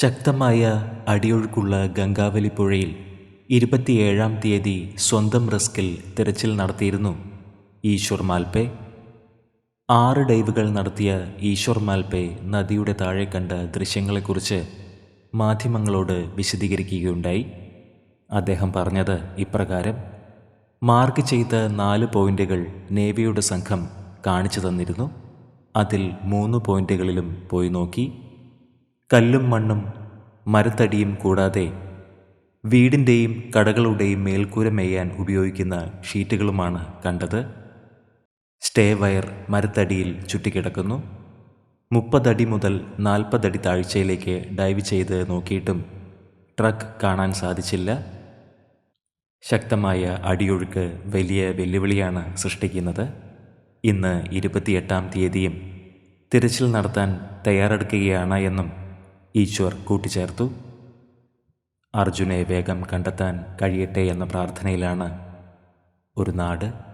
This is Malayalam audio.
ശക്തമായ അടിയൊഴുക്കുള്ള ഗംഗാവലി പുഴയിൽ ഇരുപത്തിയേഴാം തീയതി സ്വന്തം റിസ്കിൽ തിരച്ചിൽ നടത്തിയിരുന്നു ഈശ്വർ മാൽപേ. ആറ് ഡൈവുകൾ നടത്തിയ ഈശ്വർ മാൽപേ നദിയുടെ താഴെ കണ്ട ദൃശ്യങ്ങളെക്കുറിച്ച് മാധ്യമങ്ങളോട് വിശദീകരിക്കുകയുണ്ടായി. അദ്ദേഹം പറഞ്ഞത് ഇപ്രകാരം മാർക്ക് ചെയ്ത നാല് പോയിന്റുകൾ നേവിയുടെ സംഘം കാണിച്ചു തന്നിരുന്നു. അതിൽ മൂന്ന് പോയിന്റുകളിലും പോയി നോക്കി കല്ലും മണ്ണും മരത്തടിയും കൂടാതെ വീടിന്റെയും കടകളുടെയും മേൽക്കൂര മേയാൻ ഉപയോഗിക്കുന്ന ഷീറ്റുകളുമാണ് കണ്ടത്. സ്റ്റേ വയർ മരത്തടിയിൽ ചുറ്റിക്കിടക്കുന്നു. മുപ്പതടി മുതൽ നാൽപ്പതടി താഴ്ചയിലേക്ക് ഡൈവ് ചെയ്ത് നോക്കിയിട്ടും ട്രക്ക് കാണാൻ സാധിച്ചില്ല. ശക്തമായ അടിയൊഴുക്ക് വലിയ വെല്ലുവിളിയാണ് സൃഷ്ടിക്കുന്നത്. ഇന്ന് ഇരുപത്തിയെട്ടാം തീയതിയും തിരച്ചിൽ നടത്താൻ തയ്യാറെടുക്കുകയാണ് എന്നും ഈശ്വർ കൂട്ടിച്ചേർത്തു. അർജുനെ വേഗം കണ്ടെത്താൻ കഴിയട്ടെ എന്ന പ്രാർത്ഥനയിലാണ് ഒരു നാട്